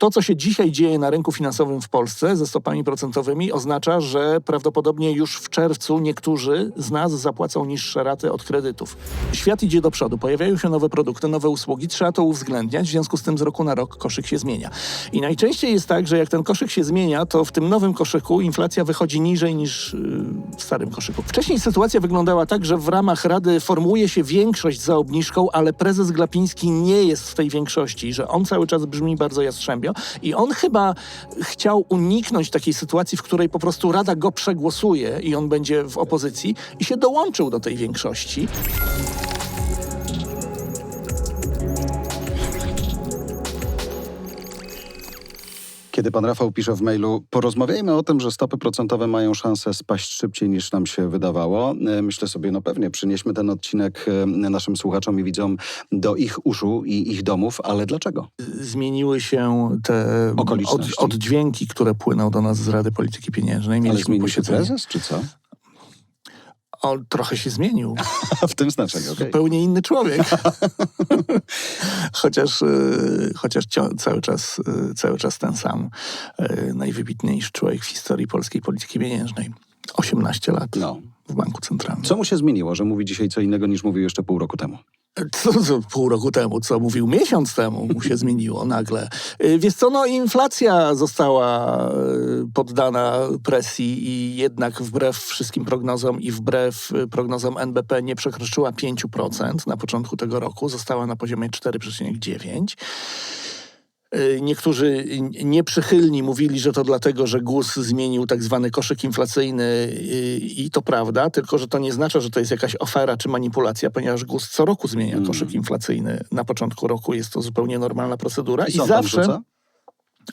To, co się dzisiaj dzieje na rynku finansowym w Polsce ze stopami procentowymi, oznacza, że prawdopodobnie już w czerwcu niektórzy z nas zapłacą niższe raty od kredytów. Świat idzie do przodu, pojawiają się nowe produkty, nowe usługi, trzeba to uwzględniać, w związku z tym z roku na rok koszyk się zmienia. I najczęściej jest tak, że jak ten koszyk się zmienia, to w tym nowym koszyku inflacja wychodzi niżej niż yy, w starym koszyku. Wcześniej sytuacja wyglądała tak, że w ramach Rady formułuje się większość za obniżką, ale prezes Glapiński nie jest w tej większości, że on cały czas brzmi bardzo jastrzębio i on chyba chciał uniknąć takiej sytuacji, w której po prostu Rada go przegłosuje i on będzie w opozycji i się dołączył do tej większości. Kiedy pan Rafał pisze w mailu, porozmawiajmy o tym, że stopy procentowe mają szansę spaść szybciej niż nam się wydawało. E, Myślę sobie, no pewnie, przynieśmy ten odcinek e, naszym słuchaczom i widzom do ich uszu i ich domów, ale dlaczego? Zmieniły się te od, Okoliczności. oddźwięki, które płyną do nas z Rady Polityki Pieniężnej. Ale Mieliśmy posiedzenie. prezes, czy co? On trochę się zmienił. w tym znaczeniu, okej. Zupełnie inny człowiek. chociaż y, chociaż cały, czas, y, cały czas ten sam. Y, najwybitniejszy człowiek w historii polskiej polityki pieniężnej. 18 lat No. w Banku Centralnym. Co mu się zmieniło, że mówi dzisiaj co innego niż mówił jeszcze pół roku temu? Co, co pół roku temu, co mówił miesiąc temu, mu się zmieniło nagle. Y, Wiesz co, no inflacja została y, poddana presji i jednak wbrew wszystkim prognozom i wbrew y, prognozom NBP nie przekroczyła 5% na początku tego roku, została na poziomie 4,9%. Y, Niektórzy nieprzychylni mówili, że to dlatego, że GUS zmienił tak zwany koszyk inflacyjny y, i to prawda, tylko że to nie znaczy, że to jest jakaś ofera czy manipulacja, ponieważ GUS co roku zmienia Mm. koszyk inflacyjny. Na początku roku jest to zupełnie normalna procedura I i, zawsze rzuca?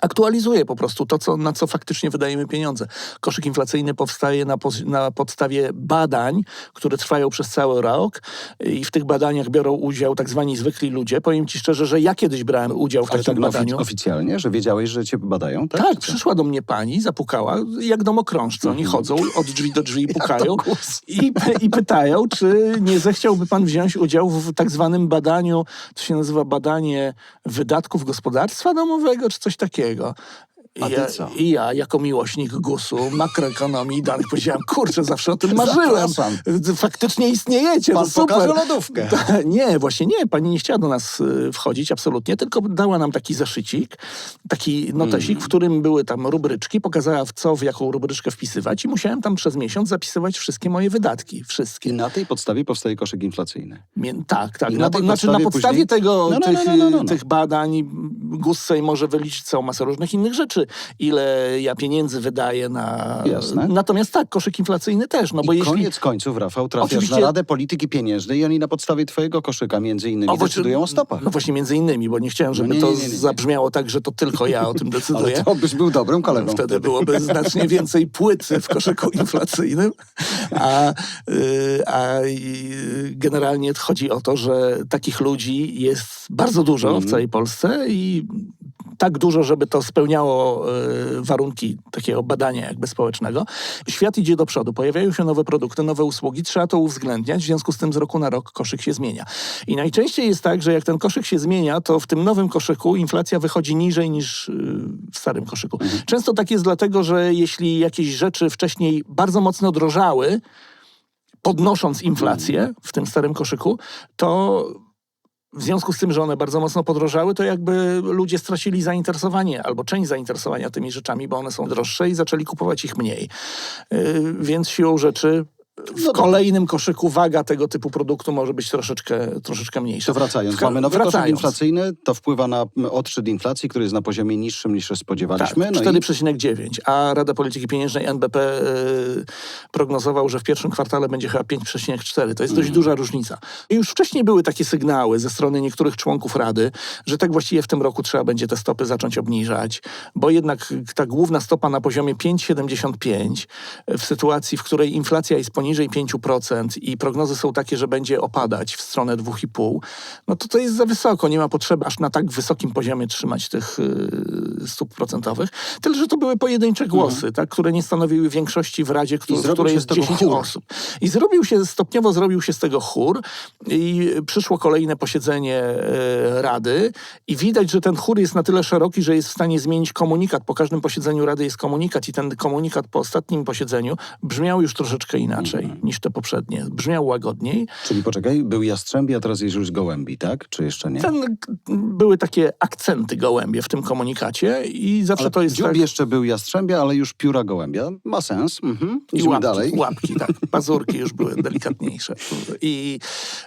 Aktualizuje po prostu to, co, na co faktycznie wydajemy pieniądze. Koszyk inflacyjny powstaje na, pos- na podstawie badań, które trwają przez cały rok i w tych badaniach biorą udział tak zwani zwykli ludzie. Powiem ci szczerze, że ja kiedyś brałem udział w Ale takim tak badaniu. oficjalnie, że wiedziałeś, że cię badają, tak? Tak, przyszła do mnie pani, zapukała, jak domokrążcy. Oni chodzą od drzwi do drzwi, pukają i, i pytają, czy nie zechciałby pan wziąć udział w tak zwanym badaniu, to się nazywa badanie wydatków gospodarstwa domowego, czy coś takiego. I A ty ja, co? I ja, jako miłośnik GUS-u, makroekonomii i danych, powiedziałem, kurczę, zawsze o tym marzyłem. Zapraszam. Faktycznie istniejecie, Pan to super. lodówkę. Ta- Nie, właśnie nie. Pani nie chciała do nas y, wchodzić, absolutnie, tylko dała nam taki zeszycik, taki notesik, Mm. w którym były tam rubryczki, pokazała w co, w jaką rubryczkę wpisywać i musiałem tam przez miesiąc zapisywać wszystkie moje wydatki. I Wszystkie. na tej podstawie powstaje koszyk inflacyjny. Mię- tak, tak. I Na, na tej znaczy na podstawie podstawie później- tego, No, no, tych, no, no, no, no. tych badań GUS sobie może wyliczyć całą masę różnych innych rzeczy. Ile ja pieniędzy wydaję na... Jasne. Natomiast tak, koszyk inflacyjny też, no bo I jeśli... koniec końców, Rafał, trafiasz Oczywiście- na Radę Polityki Pieniężnej i oni na podstawie twojego koszyka między innymi O, decydują o stopach. No właśnie między innymi, bo nie chciałem, żeby No nie, to nie, nie, zabrzmiało tak, że to tylko ja o tym Ale decyduję. to byś był dobrym kolegą. Wtedy byłoby znacznie więcej płyty w koszyku inflacyjnym, a, y, a generalnie chodzi o to, że takich ludzi jest bardzo dużo Mhm. w całej Polsce i tak dużo, żeby to spełniało y, warunki takiego badania jakby społecznego. Świat idzie do przodu, pojawiają się nowe produkty, nowe usługi, trzeba to uwzględniać, w związku z tym z roku na rok koszyk się zmienia. I najczęściej jest tak, że jak ten koszyk się zmienia, to w tym nowym koszyku inflacja wychodzi niżej niż y, w starym koszyku. Często tak jest dlatego, że jeśli jakieś rzeczy wcześniej bardzo mocno drożały, podnosząc inflację w tym starym koszyku, to w związku z tym, że one bardzo mocno podrożały, to jakby ludzie stracili zainteresowanie albo część zainteresowania tymi rzeczami, bo one są droższe i zaczęli kupować ich mniej. Yy, więc siłą rzeczy w No kolejnym koszyku waga tego typu produktu może być troszeczkę, troszeczkę mniejsza. To wracając, mamy nowy koszyk inflacyjny, to wpływa na odczyt inflacji, który jest na poziomie niższym niż się Tak, spodziewaliśmy. no i 4,9, a Rada Polityki Pieniężnej NBP y, prognozował, że w pierwszym kwartale będzie chyba 5,4. To jest dość duża różnica. I już wcześniej były takie sygnały ze strony niektórych członków Rady, że tak właściwie w tym roku trzeba będzie te stopy zacząć obniżać, bo jednak ta główna stopa na poziomie 5,75 w sytuacji, w której inflacja jest poniżej poniżej 5% i prognozy są takie, że będzie opadać w stronę 2,5%, no to to jest za wysoko. Nie ma potrzeby aż na tak wysokim poziomie trzymać tych y, stóp procentowych. Tyle, że to były pojedyncze głosy, tak, które nie stanowiły większości w Radzie, któ- w której jest z tego 10 chór. osób. I zrobił się, stopniowo zrobił się z tego chór i przyszło kolejne posiedzenie e, Rady i widać, że ten chór jest na tyle szeroki, że jest w stanie zmienić komunikat. Po każdym posiedzeniu Rady jest komunikat i ten komunikat po ostatnim posiedzeniu brzmiał już troszeczkę inaczej Mhm. niż te poprzednie. Brzmiał łagodniej. Czyli poczekaj, był Jastrzębi, a teraz jest już Gołębi, tak? Czy jeszcze nie? Ten, były takie akcenty gołębie w tym komunikacie i zawsze Ale to jest dziób tak... jeszcze był Jastrzębia, ale już pióra Gołębia. Ma sens. Mhm. I łapki, dalej. łapki, tak. Pazurki już były delikatniejsze. I,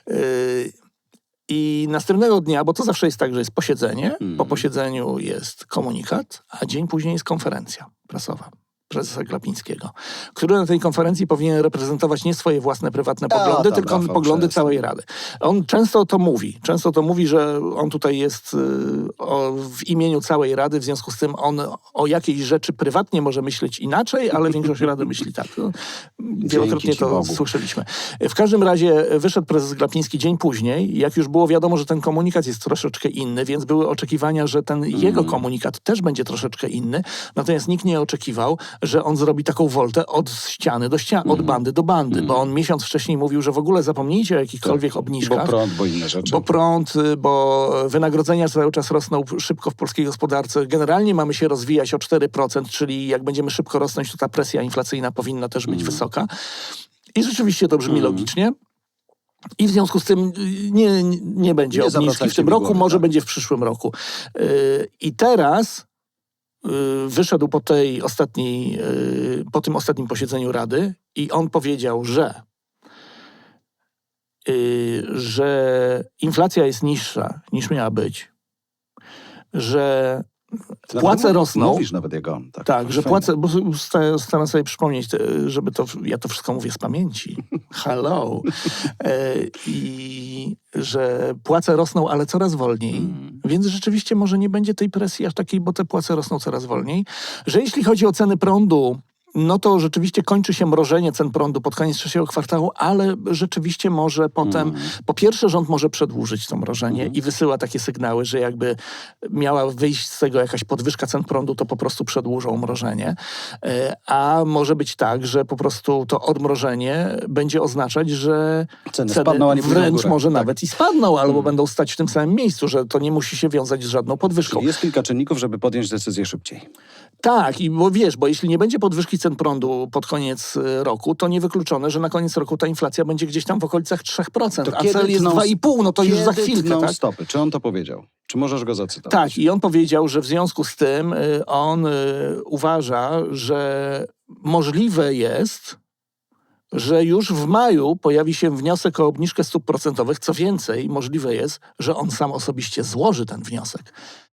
yy, I następnego dnia, bo to zawsze jest tak, że jest posiedzenie, po posiedzeniu jest komunikat, a dzień później jest konferencja prasowa prezesa Glapińskiego, który na tej konferencji powinien reprezentować nie swoje własne prywatne poglądy, tam, tylko Rafał, poglądy przestań. całej Rady. On często to mówi. Często to mówi, że on tutaj jest y, o, w imieniu całej Rady, w związku z tym on o jakiejś rzeczy prywatnie może myśleć inaczej, ale większość Rady myśli tak. No, Wielokrotnie to Bogu. słyszeliśmy. W każdym razie wyszedł prezes Glapiński dzień później, jak już było wiadomo, że ten komunikat jest troszeczkę inny, więc były oczekiwania, że ten jego komunikat też będzie troszeczkę inny, natomiast nikt nie oczekiwał, że on zrobi taką woltę od ściany do ściany, od bandy do bandy, bo on miesiąc wcześniej mówił, że w ogóle zapomnijcie o jakichkolwiek Bo obniżkach. prąd, bo inne rzeczy. Bo prąd, y, bo wynagrodzenia cały czas rosną szybko w polskiej gospodarce. Generalnie mamy się rozwijać o 4%, czyli jak będziemy szybko rosnąć, to ta presja inflacyjna powinna też być wysoka. I rzeczywiście to brzmi logicznie. I w związku z tym y, nie, nie będzie Nie obniżki w tym roku, głowy, może tak. będzie w przyszłym roku. Yy, I teraz wyszedł po tej ostatniej, yy, po tym ostatnim posiedzeniu Rady i on powiedział, że yy, że inflacja jest niższa niż miała być, że płace rosną. Mówisz nawet on. Tak, tak, że płacę, bo sta- staram sobie przypomnieć, te- żeby to, ja to wszystko mówię z pamięci. Hello. E, I że płace rosną, ale coraz wolniej. Mm. Więc rzeczywiście może nie będzie tej presji aż takiej, bo te płace rosną coraz wolniej. Że jeśli chodzi o ceny prądu, no to rzeczywiście kończy się mrożenie cen prądu pod koniec trzeciego kwartału, ale rzeczywiście może potem, Mm. po pierwsze rząd może przedłużyć to mrożenie Mhm. i wysyła takie sygnały, że jakby miała wyjść z tego jakaś podwyżka cen prądu, to po prostu przedłużą mrożenie. E, A może być tak, że po prostu to odmrożenie będzie oznaczać, że Ceny spadną, pójdą w wręcz może Tak. nawet i spadną, albo Mm. będą stać w tym samym miejscu, że to nie musi się wiązać z żadną podwyżką. Czyli jest kilka czynników, żeby podjąć decyzję szybciej. Tak, i bo wiesz, bo jeśli nie będzie podwyżki cen prądu pod koniec y, roku, to niewykluczone, że na koniec roku ta inflacja będzie gdzieś tam w okolicach 3%, To a kiedy cel jest tną- 2,5, no to już za Kiedy chwilkę, tną tak? stopy? Czy on to powiedział? Czy możesz go zacytować? Tak, i on powiedział, że w związku z tym y, on y, uważa, że możliwe jest, że już w maju pojawi się wniosek o obniżkę stóp procentowych. Co więcej, możliwe jest, że on sam osobiście złoży ten wniosek.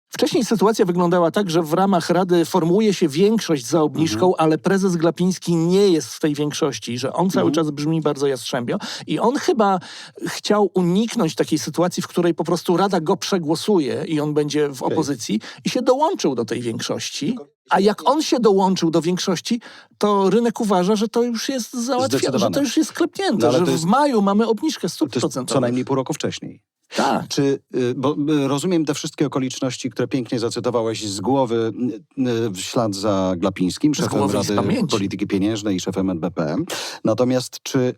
Wcześniej sytuacja wyglądała tak, że w ramach Rady formułuje się większość za obniżką, ale prezes Glapiński nie jest w tej większości, że on cały czas brzmi bardzo jastrzębio. I on chyba chciał uniknąć takiej sytuacji, w której po prostu Rada go przegłosuje i on będzie w opozycji i się dołączył do tej większości. A jak on się dołączył do większości, to rynek uważa, że to już jest załatwione, że to już jest klepnięte, No, że jest- w maju mamy obniżkę stóp procentowych. co najmniej pół roku wcześniej. Tak. Czy, y, bo y, rozumiem te wszystkie okoliczności, które pięknie zacytowałeś z głowy y, w ślad za Glapińskim, szefem Rady. Polityki Pieniężnej i szefem NBP. Natomiast czy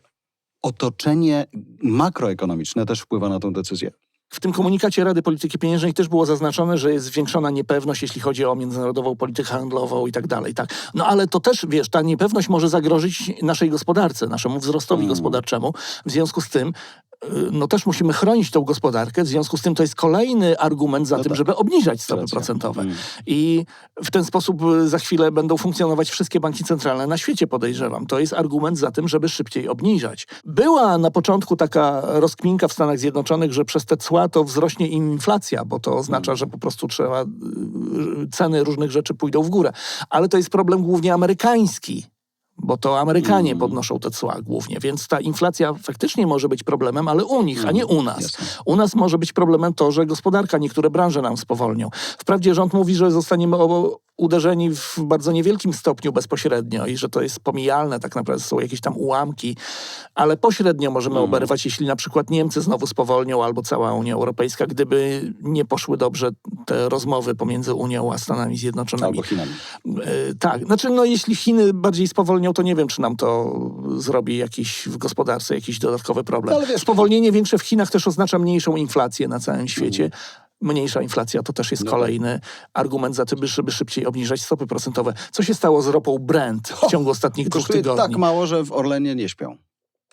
otoczenie makroekonomiczne też wpływa na tę decyzję? W tym komunikacie Rady Polityki Pieniężnej też było zaznaczone, że jest zwiększona niepewność, jeśli chodzi o międzynarodową politykę handlową i tak dalej. Tak. No ale to też, wiesz, ta niepewność może zagrozić naszej gospodarce, naszemu wzrostowi Mm. gospodarczemu. W związku z tym no też musimy chronić tą gospodarkę, w związku z tym to jest kolejny argument za No tym, tak. żeby obniżać stopy Racja. procentowe. Mm. I w ten sposób y, za chwilę będą funkcjonować wszystkie banki centralne na świecie, podejrzewam. To jest argument za tym, żeby szybciej obniżać. Była na początku taka rozkminka w Stanach Zjednoczonych, że przez te cła to wzrośnie im inflacja, bo to oznacza, że po prostu trzeba, y, ceny różnych rzeczy pójdą w górę. Ale to jest problem głównie amerykański. Bo to Amerykanie Mm. podnoszą te cła głównie, więc ta inflacja faktycznie może być problemem, ale u nich, a nie u nas. Jasne. U nas może być problemem to, że gospodarka, niektóre branże nam spowolnią. Wprawdzie rząd mówi, że zostaniemy uderzeni w bardzo niewielkim stopniu bezpośrednio i że to jest pomijalne, tak naprawdę są jakieś tam ułamki, ale pośrednio możemy Mhm. oberwać, jeśli na przykład Niemcy znowu spowolnią albo cała Unia Europejska, gdyby nie poszły dobrze te rozmowy pomiędzy Unią a Stanami Zjednoczonymi. Albo Chinami. E, Tak, znaczy no jeśli Chiny bardziej spowolnią, to nie wiem, czy nam to zrobi jakiś w gospodarce jakiś dodatkowy problem. No, ale wiesz- Spowolnienie większe w Chinach też oznacza mniejszą inflację na całym świecie. Mniejsza inflacja to też jest No kolejny argument za tym, żeby szybciej obniżać stopy procentowe. Co się stało z ropą Brent w ciągu ostatnich dwóch Kosztuje tygodni? tak mało, że w Orlenie nie śpią.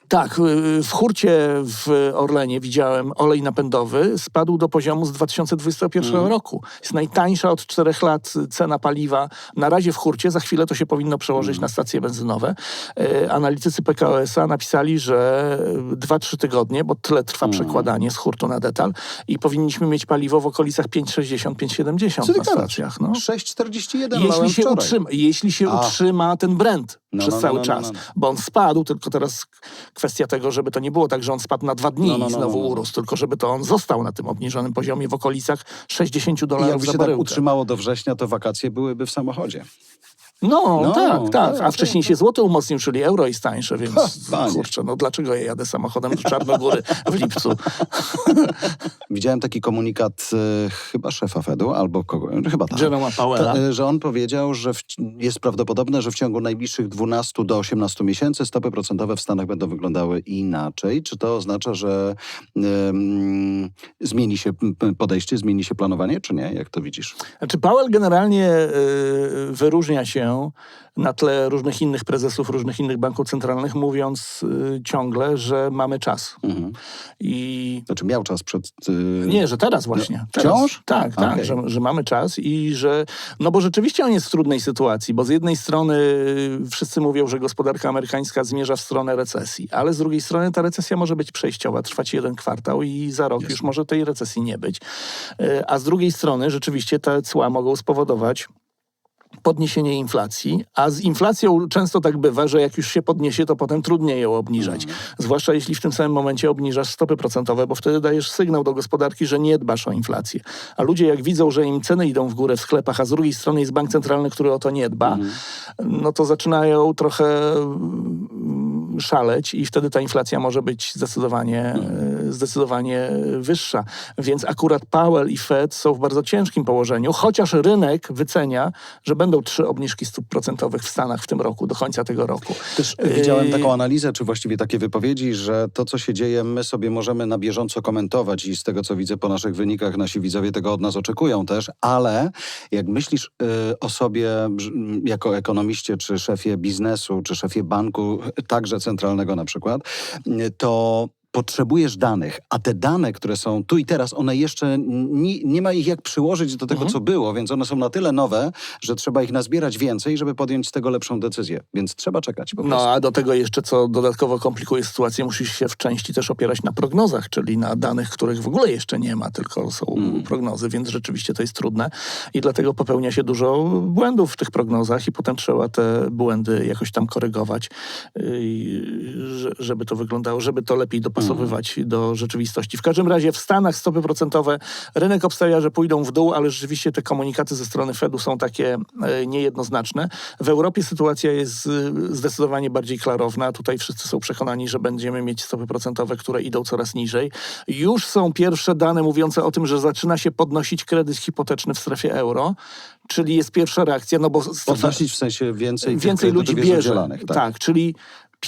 Tak, y, w hurcie w Orlenie widziałem olej napędowy spadł do poziomu z 2021 Mhm. roku. Jest najtańsza od czterech lat cena paliwa. Na razie w hurcie, za chwilę to się powinno przełożyć Mhm. na stacje benzynowe. Y, Analitycy PKOS-a napisali, że 2-3 tygodnie, bo tyle trwa Mhm. przekładanie z hurtu na detal i powinniśmy mieć paliwo w okolicach 5,60-5,70 Co ty na gadasz? stacjach. No. 6,41 Jeśli się, utrzyma, jeśli się A. utrzyma ten Brent No, przez no, no, cały no, no, czas, no. bo on spadł, tylko teraz kwestia tego, żeby to nie było tak, że on spadł na dwa dni No, no, i no, znowu no, no. urósł, tylko żeby to on został na tym obniżonym poziomie w okolicach 60 I dolarów jakby za się tak baryłkę. utrzymało do września, to wakacje byłyby w samochodzie. No, No, tak, tak. A tak, wcześniej się złoto umocnił, czyli euro jest tańsze, więc Ha, panie. kurczę, no dlaczego ja jadę samochodem do Czarnogóry w lipcu? Widziałem taki komunikat e, chyba szefa Fedu, albo kogo, chyba tak. Jeroma Powella. Ta, e, że on powiedział, że w, jest prawdopodobne, że w ciągu najbliższych 12 do 18 miesięcy stopy procentowe w Stanach będą wyglądały inaczej. Czy to oznacza, że em, zmieni się podejście, zmieni się planowanie, czy nie? Jak to widzisz? Znaczy Powell generalnie y, wyróżnia się na tle różnych innych prezesów, różnych innych banków centralnych, mówiąc y, ciągle, że mamy czas. Mhm. I Znaczy miał czas przed... e, nie, że teraz właśnie. No, Teraz. wciąż? Tak, tak, Okej. że, że mamy czas i że, no bo rzeczywiście on jest w trudnej sytuacji, bo z jednej strony y, wszyscy mówią, że gospodarka amerykańska zmierza w stronę recesji, ale z drugiej strony ta recesja może być przejściowa, trwać jeden kwartał i za rok Jasne. już może tej recesji nie być. Y, A z drugiej strony rzeczywiście te cła mogą spowodować podniesienie inflacji, a z inflacją często tak bywa, że jak już się podniesie, to potem trudniej ją obniżać. Zwłaszcza jeśli w tym samym momencie obniżasz stopy procentowe, bo wtedy dajesz sygnał do gospodarki, że nie dbasz o inflację. A ludzie jak widzą, że im ceny idą w górę w sklepach, a z drugiej strony jest bank centralny, który o to nie dba, no to zaczynają trochę szaleć i wtedy ta inflacja może być zdecydowanie, e, zdecydowanie wyższa. Więc akurat Powell i Fed są w bardzo ciężkim położeniu, chociaż rynek wycenia, że będą trzy obniżki stóp procentowych w Stanach w tym roku, do końca tego roku. Też widziałem Yy, taką analizę, czy właściwie takie wypowiedzi, że to, co się dzieje, my sobie możemy na bieżąco komentować i z tego, co widzę po naszych wynikach, nasi widzowie tego od nas oczekują też, ale jak myślisz y, o sobie jako ekonomiście, czy szefie biznesu, czy szefie banku, także centralnego na przykład, to potrzebujesz danych, a te dane, które są tu i teraz, one jeszcze nie, nie ma ich jak przyłożyć do tego, Mhm. co było, więc one są na tyle nowe, że trzeba ich nazbierać więcej, żeby podjąć z tego lepszą decyzję. Więc trzeba czekać. No a do tego jeszcze, co dodatkowo komplikuje sytuację, musisz się w części też opierać na prognozach, czyli na danych, których w ogóle jeszcze nie ma, tylko są Mm. prognozy, więc rzeczywiście to jest trudne i dlatego popełnia się dużo błędów w tych prognozach i potem trzeba te błędy jakoś tam korygować, że- żeby to wyglądało, żeby to lepiej dopasowywać do rzeczywistości. W każdym razie w Stanach stopy procentowe, rynek obstawia, że pójdą w dół, ale rzeczywiście te komunikaty ze strony Fedu są takie e, niejednoznaczne. W Europie sytuacja jest y, zdecydowanie bardziej klarowna. Tutaj wszyscy są przekonani, że będziemy mieć stopy procentowe, które idą coraz niżej. Już są pierwsze dane mówiące o tym, że zaczyna się podnosić kredyt hipoteczny w strefie euro, czyli jest pierwsza reakcja, no bo Podnosić w sensie więcej, więcej ludzi bierze. udzielanych, tak? tak? czyli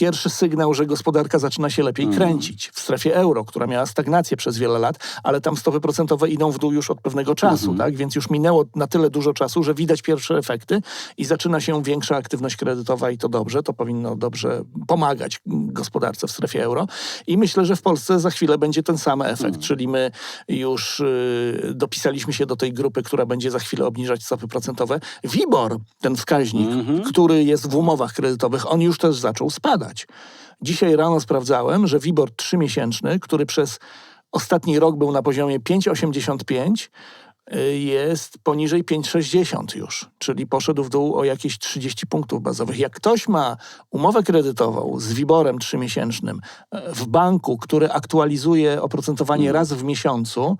pierwszy sygnał, że gospodarka zaczyna się lepiej Mm. kręcić w strefie euro, która miała stagnację przez wiele lat, ale tam stopy procentowe idą w dół już od pewnego czasu, Mhm. tak? Więc już minęło na tyle dużo czasu, że widać pierwsze efekty i zaczyna się większa aktywność kredytowa i to dobrze, to powinno dobrze pomagać gospodarce w strefie euro. I myślę, że w Polsce za chwilę będzie ten sam efekt, Mhm. czyli my już y, dopisaliśmy się do tej grupy, która będzie za chwilę obniżać stopy procentowe. WIBOR, ten wskaźnik, Mhm. który jest w umowach kredytowych, on już też zaczął spadać. Dzisiaj rano sprawdzałem, że WIBOR trzymiesięczny, który przez ostatni rok był na poziomie 5,85, y, jest poniżej 5,60 już, czyli poszedł w dół o jakieś 30 punktów bazowych. Jak ktoś ma umowę kredytową z WIBORem trzymiesięcznym e, w banku, który aktualizuje oprocentowanie raz w miesiącu,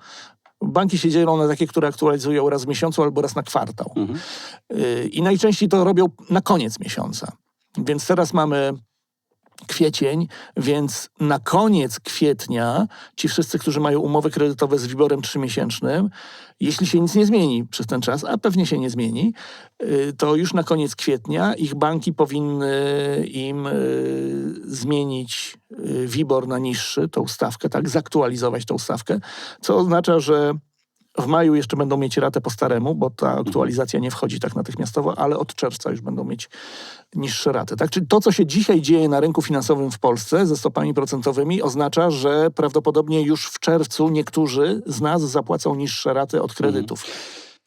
Banki się dzielą na takie, które aktualizują raz w miesiącu albo raz na kwartał. Mhm. Y, I najczęściej to robią na koniec miesiąca. Więc teraz mamy kwiecień, więc na koniec kwietnia ci wszyscy, którzy mają umowy kredytowe z WIBORem trzymiesięcznym, jeśli się nic nie zmieni przez ten czas, a pewnie się nie zmieni, y, to już na koniec kwietnia ich banki powinny im y, zmienić y, WIBOR na niższy, tą stawkę, tak, zaktualizować tą stawkę, co oznacza, że w maju jeszcze będą mieć ratę po staremu, bo ta aktualizacja nie wchodzi tak natychmiastowo, ale od czerwca już będą mieć niższe raty. Tak? Czyli to, co się dzisiaj dzieje na rynku finansowym w Polsce ze stopami procentowymi, oznacza, że prawdopodobnie już w czerwcu niektórzy z nas zapłacą niższe raty od kredytów.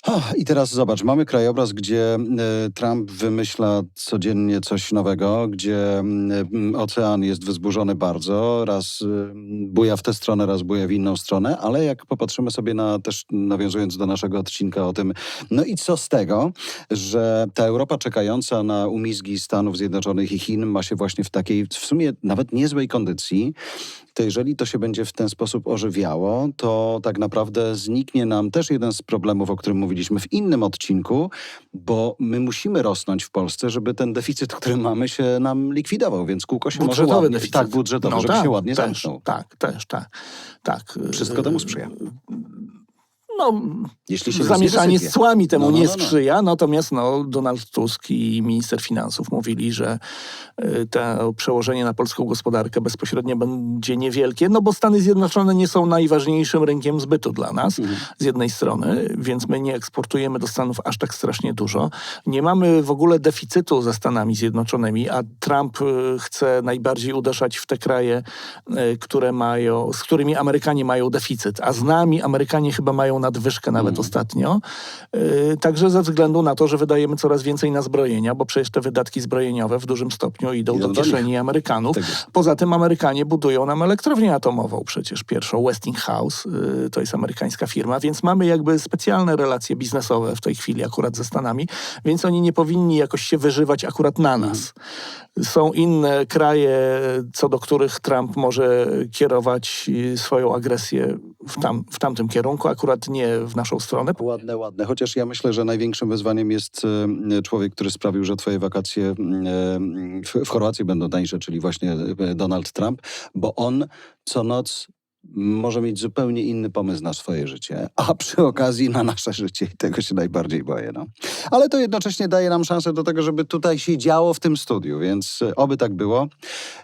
O, I teraz zobacz, mamy krajobraz, gdzie e, Trump wymyśla codziennie coś nowego, gdzie mm, ocean jest wzburzony bardzo, raz y, buja w tę stronę, raz buja w inną stronę, ale jak popatrzymy sobie na też, nawiązując do naszego odcinka o tym, no i co z tego, że ta Europa czekająca na umizgi Stanów Zjednoczonych i Chin ma się właśnie w takiej, w sumie nawet niezłej kondycji, to jeżeli to się będzie w ten sposób ożywiało, to tak naprawdę zniknie nam też jeden z problemów, o którym mówiliśmy w innym odcinku, bo my musimy rosnąć w Polsce, żeby ten deficyt, który mamy, się nam likwidował, więc kółko się może Budżetowy ładnie, deficyt. tak, budżetowy, No żeby tak, się ładnie też, zamknął. Tak, też, tak. tak. Wszystko temu sprzyja. No, Jeśli się zamieszanie nie z cłami temu No, no, nie no, no. sprzyja, natomiast no, Donald Tusk i minister finansów mówili, że y, to przełożenie na polską gospodarkę bezpośrednio będzie niewielkie, no bo Stany Zjednoczone nie są najważniejszym rynkiem zbytu dla nas Mhm. z jednej strony, więc my nie eksportujemy do Stanów aż tak strasznie dużo. Nie mamy w ogóle deficytu ze Stanami Zjednoczonymi, a Trump y, chce najbardziej uderzać w te kraje, y, które mają, z którymi Amerykanie mają deficyt, a z nami Amerykanie chyba mają nadwyżkę nawet Mhm. ostatnio. Y, Także ze względu na to, że wydajemy coraz więcej na zbrojenia, bo przecież te wydatki zbrojeniowe w dużym stopniu idą, Idą do do kieszeni Amerykanów. Tak jest. Poza tym Amerykanie budują nam elektrownię atomową przecież. Pierwszą Westinghouse y, to jest amerykańska firma, więc mamy jakby specjalne relacje biznesowe w tej chwili akurat ze Stanami, więc oni nie powinni jakoś się wyżywać akurat na nas. Są inne kraje, co do których Trump może kierować swoją agresję w, tam, w tamtym kierunku, akurat nie w naszą stronę. Ładne, ładne. Chociaż ja myślę, że największym wyzwaniem jest e, człowiek, który sprawił, że twoje wakacje e, w, w Chorwacji będą tańsze, czyli właśnie e, Donald Trump, bo on co noc może mieć zupełnie inny pomysł na swoje życie, a przy okazji na nasze życie i tego się najbardziej boję. No. Ale to jednocześnie daje nam szansę do tego, żeby tutaj się działo w tym studiu, więc e, oby tak było.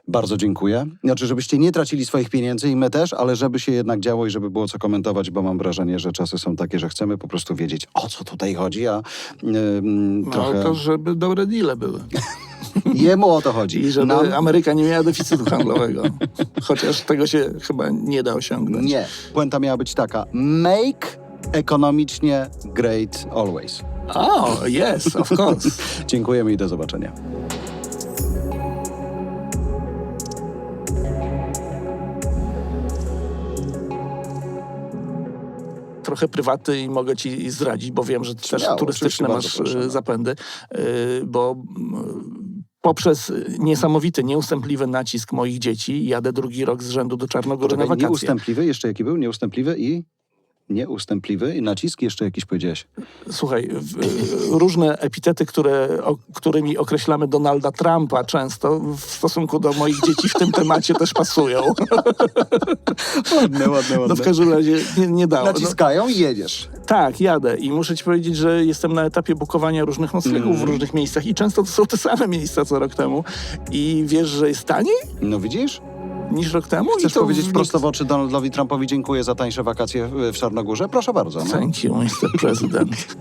Bardzo dziękuję. Znaczy, żebyście nie tracili swoich pieniędzy i my też, ale żeby się jednak działo i żeby było co komentować, bo mam wrażenie, że czasy są takie, że chcemy po prostu wiedzieć, o co tutaj chodzi, a No trochę to, żeby dobre deale były. jemu o to chodzi. I żeby Nam Ameryka nie miała deficytu handlowego. Chociaż tego się chyba nie da osiągnąć. nie. Puenta miała być taka, make ekonomicznie great always. O, yes, of course. Dziękujemy i do zobaczenia. Trochę prywaty i mogę ci zdradzić, bo wiem, że też Śmiało, turystyczne masz e, no. zapędy, e, bo poprzez niesamowity, nieustępliwy nacisk moich dzieci jadę drugi rok z rzędu do Czarnogóry na Poczekaj, wakacje. nieustępliwy, jeszcze jaki był? Nieustępliwy i... Nieustępliwy i nacisk jeszcze jakiś powiedziałeś. Słuchaj, w, e, różne epitety, które, o, którymi określamy Donalda Trumpa często w stosunku do moich dzieci w tym temacie też pasują. Ładne, ładne, No w każdym razie nie, nie dało. No, Naciskają i jedziesz. tak, jadę i muszę ci powiedzieć, że jestem na etapie bukowania różnych noclegów Mm. w różnych miejscach i często to są te same miejsca co rok temu. I wiesz, że jest taniej No widzisz? Niż rok temu? Chcesz powiedzieć prosto w oczy Donaldowi Trumpowi dziękuję za tańsze wakacje w- w Czarnogórze? Proszę bardzo. No. Thank you, Mr. President.